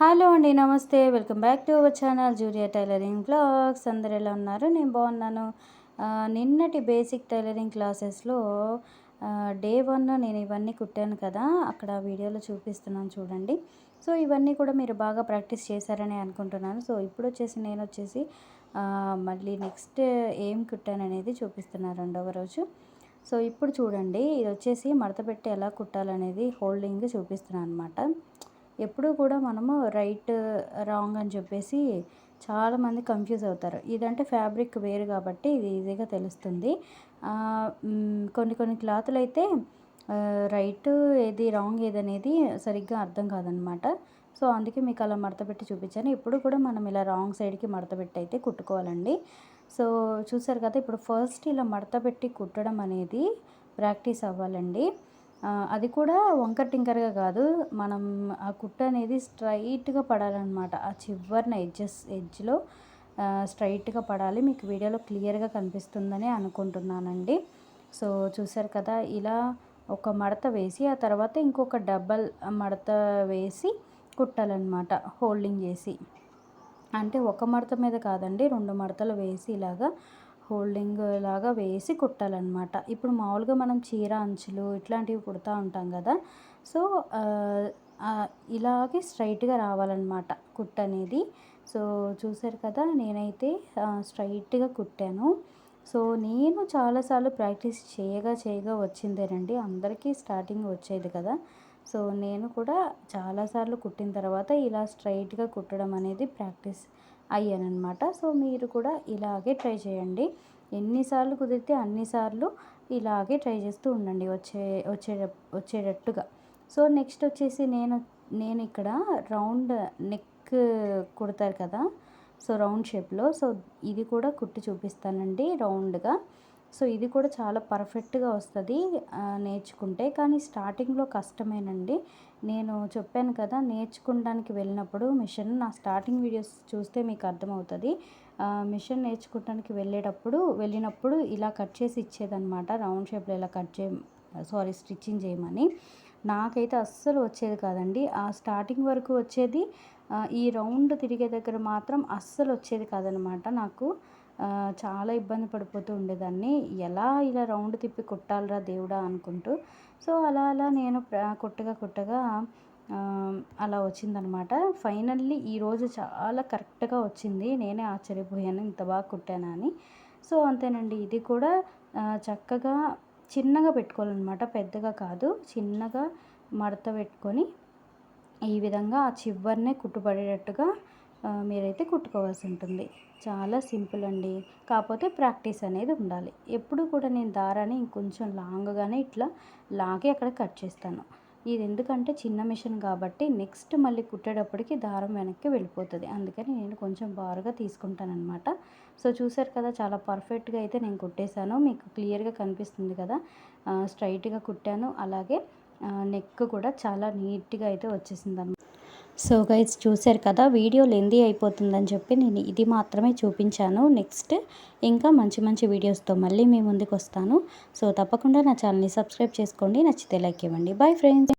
Hello అండి నమస్తే. Welcome back to our channel జూరియా tailoring blogs. అందరు ఎలా ఉన్నారు? నేను బాగున్నాను. నిన్నటి బేసిక్ టైలరింగ్ క్లాసెస్లో డే వన్ నేను ఇవన్నీ కుట్టాను కదా అక్కడ వీడియోలో చూపిస్తున్నాను చూడండి. సో ఇవన్నీ కూడా మీరు బాగా ప్రాక్టీస్ చేశారని అనుకుంటున్నాను. సో ఇప్పుడు వచ్చేసి నేను వచ్చేసి మళ్ళీ నెక్స్ట్ ఏం కుట్టాను అనేది చూపిస్తున్నాను రెండవ రోజు. సో ఇప్పుడు చూడండి ఇది వచ్చేసి మడత పెట్టి ఎలా కుట్టాలనేది హోల్డింగ్ చూపిస్తున్నాను అనమాట ఎప్పుడూ కూడా మనము రైట్ రాంగ్ అని చెప్పేసి చాలామంది కన్ఫ్యూజ్ అవుతారు. ఇదంటే ఫ్యాబ్రిక్ వేరు కాబట్టి ఇది ఈజీగా తెలుస్తుంది. కొన్ని కొన్ని క్లాతులు అయితే రైట్ ఏది రాంగ్ ఏది అనేది సరిగ్గా అర్థం కాదనమాట. సో అందుకే మీకు అలా మడత పెట్టి చూపించాను. ఇప్పుడు కూడా మనం ఇలా రాంగ్ సైడ్కి మడత పెట్టి అయితే కుట్టుకోవాలండి. సో చూసారు కదా ఇప్పుడు ఫస్ట్ ఇలా మడత పెట్టి కుట్టడం అనేది ప్రాక్టీస్ అవ్వాలండి. అది కూడా వంకర టింకరగా కాదు. మనం ఆ కుట్ట అనేది స్ట్రైట్గా పడాలన్నమాట. ఆ చివరిన ఎడ్జెస్ ఎడ్జ్లో స్ట్రైట్గా పడాలి. మీకు వీడియోలో క్లియర్గా కనిపిస్తుందని అనుకుంటున్నానండి. సో చూసారు కదా ఇలా ఒక మడత వేసి ఆ తర్వాత ఇంకొక డబల్ మడత వేసి కుట్టాలన్నమాట హోల్డింగ్ చేసి. అంటే ఒక మడత మీద కాదండి రెండు మడతలు వేసి ఇలాగా హోల్డింగ్ లాగా వేసి కుట్టాలన్నమాట. ఇప్పుడు మామూలుగా మనం చీర అంచులు ఇట్లాంటివి కుడతా ఉంటాం కదా. సో ఇలాగే స్ట్రైట్గా రావాలన్నమాట కుట్ అనేది. సో చూసారు కదా నేనైతే స్ట్రైట్గా కుట్టాను. సో నేను చాలాసార్లు ప్రాక్టీస్ చేయగా చేయగా వచ్చిందేనండి అందరికీ స్టార్టింగ్ వచ్చేది కదా. సో నేను కూడా చాలాసార్లు కుట్టిన తర్వాత ఇలా స్ట్రైట్గా కుట్టడం అనేది ప్రాక్టీస్ అయ్యానమాట సో మీరు కూడా ఇలాగే ట్రై చేయండి. ఎన్నిసార్లు కుదిరితే అన్నిసార్లు ఇలాగే ట్రై చేస్తూ ఉండండి వచ్చే వచ్చే వచ్చేటట్టుగా. సో నెక్స్ట్ వచ్చేసి నేను నేను ఇక్కడ రౌండ్ నెక్ కుడతారు కదా? సో రౌండ్ షేప్లో. సో ఇది కూడా కుట్టి చూపిస్తానండి రౌండ్గా. సో ఇది కూడా చాలా పర్ఫెక్ట్గా వస్తుంది నేర్చుకుంటే. కానీ స్టార్టింగ్లో కష్టమేనండి. నేను చెప్పాను కదా నేర్చుకోవడానికి వెళ్ళినప్పుడు మిషన్ నా స్టార్టింగ్ వీడియోస్ చూస్తే మీకు అర్థమవుతుంది. మిషన్ నేర్చుకోవడానికి వెళ్ళేటప్పుడు వెళ్ళినప్పుడు ఇలా కట్ చేసి ఇచ్చేదన్నమాట. రౌండ్ షేప్లో ఇలా కట్ చేయ సారీ స్టిచ్చింగ్ చేయమని. నాకైతే అస్సలు వచ్చేది కాదండి. ఆ స్టార్టింగ్ వరకు వచ్చేది ఈ రౌండ్ తిరిగే దగ్గర మాత్రం అస్సలు వచ్చేది కాదనమాట నాకు. చాలా ఇబ్బంది పడిపోతూ ఉండేదాన్ని. ఎలా ఇలా రౌండ్ తిప్పి కొట్టాలరా దేవుడా అనుకుంటూ. సో అలా అలా నేను కొట్టగా కొట్టగా అలా వచ్చిందనమాట. ఫైనల్లీ ఈరోజు చాలా కరెక్ట్గా వచ్చింది. నేనే ఆశ్చర్యపోయాను ఇంత బాగా కుట్టానా అని. సో అంతేనండి. ఇది కూడా చక్కగా చిన్నగా పెట్టుకోవాలన్నమాట. పెద్దగా కాదు. చిన్నగా మడత పెట్టుకొని ఈ విధంగా ఆ చివరినే కుట్టుపడేటట్టుగా మీరైతే కుట్టుకోవాల్సి ఉంటుంది. చాలా సింపుల్ అండి. కాకపోతే ప్రాక్టీస్ అనేది ఉండాలి. ఎప్పుడు కూడా నేను దారాన్ని ఇంకొంచెం లాంగ్గానే ఇట్లా లాగే అక్కడ కట్ చేస్తాను. ఇది ఎందుకంటే చిన్న మిషన్ కాబట్టి నెక్స్ట్ మళ్ళీ కుట్టేటప్పటికి దారం వెనక్కి వెళ్ళిపోతుంది. అందుకని నేను కొంచెం బారుగా తీసుకుంటాను అనమాట సో చూసారు కదా చాలా పర్ఫెక్ట్గా అయితే నేను కుట్టేశాను. మీకు క్లియర్గా కనిపిస్తుంది కదా స్ట్రైట్గా కుట్టాను. అలాగే నెక్ కూడా చాలా నీట్గా అయితే వచ్చేసింది సో గైడ్స్ చూశారు కదా వీడియో లెందీ అయిపోతుందని చెప్పి నేను ఇది మాత్రమే చూపించాను. నెక్స్ట్ ఇంకా మంచి మంచి వీడియోస్తో మళ్ళీ మీ ముందుకు వస్తాను సో తప్పకుండా నా ఛానల్ని సబ్స్క్రైబ్ చేసుకోండి నచ్చితే లైక్ ఇవ్వండి. Bye friends.